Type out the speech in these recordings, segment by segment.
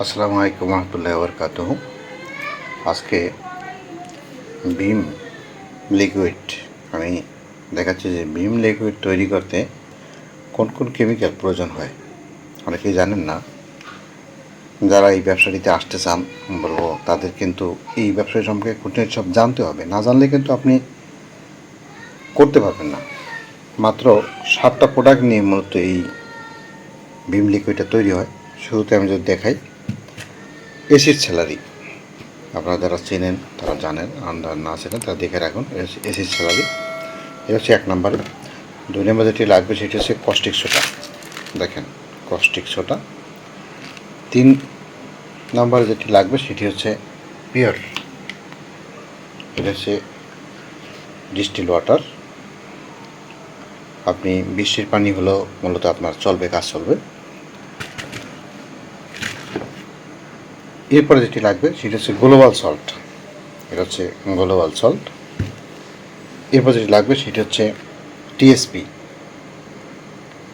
আসসালামু আলাইকুম রহমতুল্লাহ বরকাত আজকে ভীম লিকুইড আমি দেখাচ্ছি যে ভীম লিকুইড তৈরি করতে কোন কোন কেমিক্যাল প্রয়োজন হয়। অনেকেই জানেন না, যারা এই ব্যবসাটিতে আসতে চান বলব তাদের কিন্তু এই ব্যবসা সম্পর্কে খুঁটিনাটি সব জানতে হবে। না জানলে কিন্তু আপনি করতে পারবেন না। মাত্র সাতটা প্রোডাক্ট নিয়ে মূলত এই ভীম লিকুইডটা তৈরি হয়। শুরুতে আমি যদি দেখাই এসির স্যালারি আপনারা যারা চেনেন, তারা জানেন আর না চেনেন, তারা দেখে রাখুন এসির স্যালারি এটা হচ্ছে এক নম্বরে। দুই নম্বর যেটি লাগবে, সেটি হচ্ছে কস্টিক সোটা দেখেন, কস্টিক সোটা তিন নম্বরে যেটি লাগবে, সেটি হচ্ছে পিওর। এটা হচ্ছে ডিস্টিল ওয়াটার। আপনি বৃষ্টির পানি হলেও মূলত আপনার চলবে, কাজ চলবে। এরপরে যেটি লাগবে, সেটা হচ্ছে গ্লোবাল সল্ট এটা হচ্ছে গ্লোবাল সল্ট এরপর যেটি লাগবে, সেটি হচ্ছে টিএসপি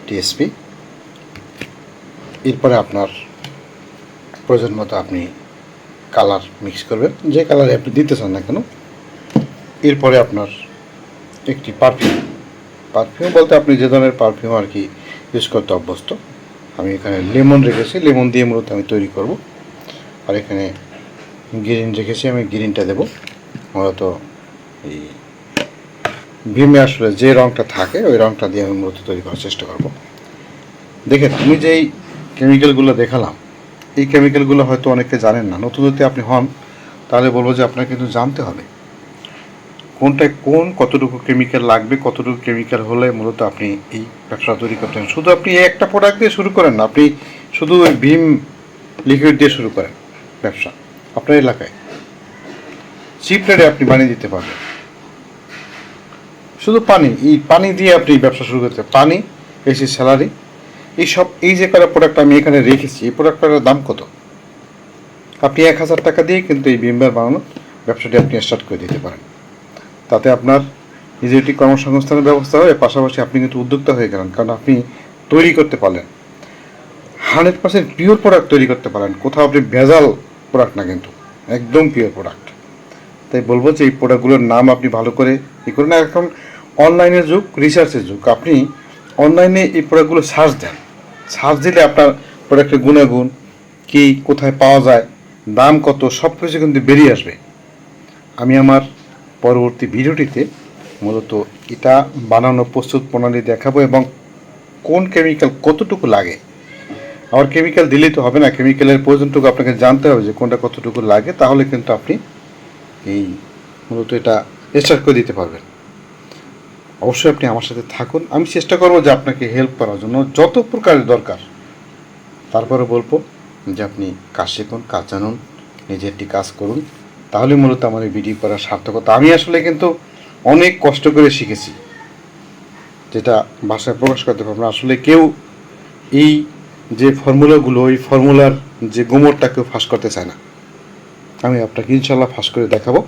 টিএসপি এরপরে আপনার প্রয়োজন মতো আপনি কালার মিক্স করবেন। যে কালারে আপনি দিতে চান না কেন, এরপরে আপনার একটি পারফিউম পারফিউম বলতে আপনি যে ধরনের পারফিউম আর কি ইউজ করতে অভ্যস্ত, আমি এখানে লেমন রেখেছি। লেমন দিয়ে মূলত আমি তৈরি করব। আর এখানে গ্রিন রেখেছি, আমি গ্রিনটা দেব। মূলত এই ভীমে আসলে যে রঙটা থাকে, ওই রঙটা দিয়ে আমি মূলত তৈরি করার চেষ্টা করব। দেখেন আমি যেই কেমিক্যালগুলো দেখালাম, এই কেমিক্যালগুলো হয়তো অনেকে জানেন না। নতুন যদি আপনি হন, তাহলে বলব যে আপনাকে কিন্তু জানতে হবে কোনটায় কোন কতটুকু কেমিক্যাল লাগবে, কতটুকু কেমিক্যাল হলে মূলত আপনি এই ব্যবসা তৈরি করতেন শুধু আপনি একটা প্রোডাক্ট দিয়ে শুরু করেন না, আপনি শুধু ওই ভীম লিকুইড দিয়ে শুরু করেন। ব্যবসা আপনার এলাকায়। চিপ রেটে আপনি বানিয়ে দিতে পারবেন। শুধু পানি, এই পানি দিয়ে আপনি ব্যবসা শুরু করতে পানি এসি স্যালারি এই সব এই যে কটা প্রোডাক্ট আমি এখানে রেখেছি, এই প্রোডাক্টটার দাম কত? আপনি এক হাজার টাকা দিয়ে কিন্তু এই বিম্বার বানানো ব্যবসাটি আপনি স্টার্ট করে দিতে পারেন। তাতে আপনার নিজের একটি কর্মসংস্থানের ব্যবস্থা হয় পাশাপাশি আপনি কিন্তু উদ্যোক্তা হয়ে গেলেন, কারণ আপনি তৈরি করতে পারলেন। হান্ড্রেড পার্সেন্ট পিওর প্রোডাক্ট তৈরি করতে পারেন কোথাও আপনি ভেজাল প্রোডাক্ট না কিন্তু, একদম পিওর প্রোডাক্ট তাই বলব যে এই প্রোডাক্টগুলোর নাম আপনি ভালো করে ই করুন। এখন অনলাইনের যুগ রিসার্চের যুগ। আপনি অনলাইনে এই প্রোডাক্টগুলো সার্চ দেন। সার্চ দিলে আপনার প্রোডাক্টের গুণাগুণ, কী, কোথায় পাওয়া যায়, দাম কত সব কিছু কিন্তু বেরিয়ে আসবে। আমি আমার পরবর্তী ভিডিওটিতে মূলত এটা বানানো প্রস্তুত প্রণালী দেখাবো এবং কোন কেমিক্যাল কতটুকু লাগে আবার কেমিক্যাল দিলেই তো হবে না কেমিক্যালের প্রয়োজনটুকু আপনাকে জানতে হবে যে কোনটা কতটুকু লাগে, তাহলে কিন্তু আপনি এই মূলত এটা স্টার্ট করে দিতে পারবেন। অবশ্যই আপনি আমার সাথে থাকুন। আমি চেষ্টা করব যে আপনাকে হেল্প করার জন্য যত প্রকারের দরকার। তারপরে বলব যে আপনি কাজ শিখুন, কাজ জানুন, নিজে একটি কাজ করুন। তাহলে মূলত আমার এই ভিডিও করার সার্থকতা। আমি আসলে কিন্তু অনেক কষ্ট করে শিখেছি। যেটা ভাষায় প্রকাশ করতে পারব না। আসলে কেউ এই যে ফর্মুলাগুলো ওই ফর্মুলার যে গোমরটা কেউ ফাঁস করতে চায় না। আমি আপনাকে ইনশাল্লাহ ফাঁস করে দেখাবো।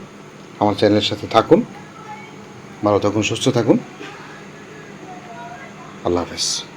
আমার চ্যানেলের সাথে থাকুন। ভালো থাকুন, সুস্থ থাকুন। আল্লাহ হাফেজ।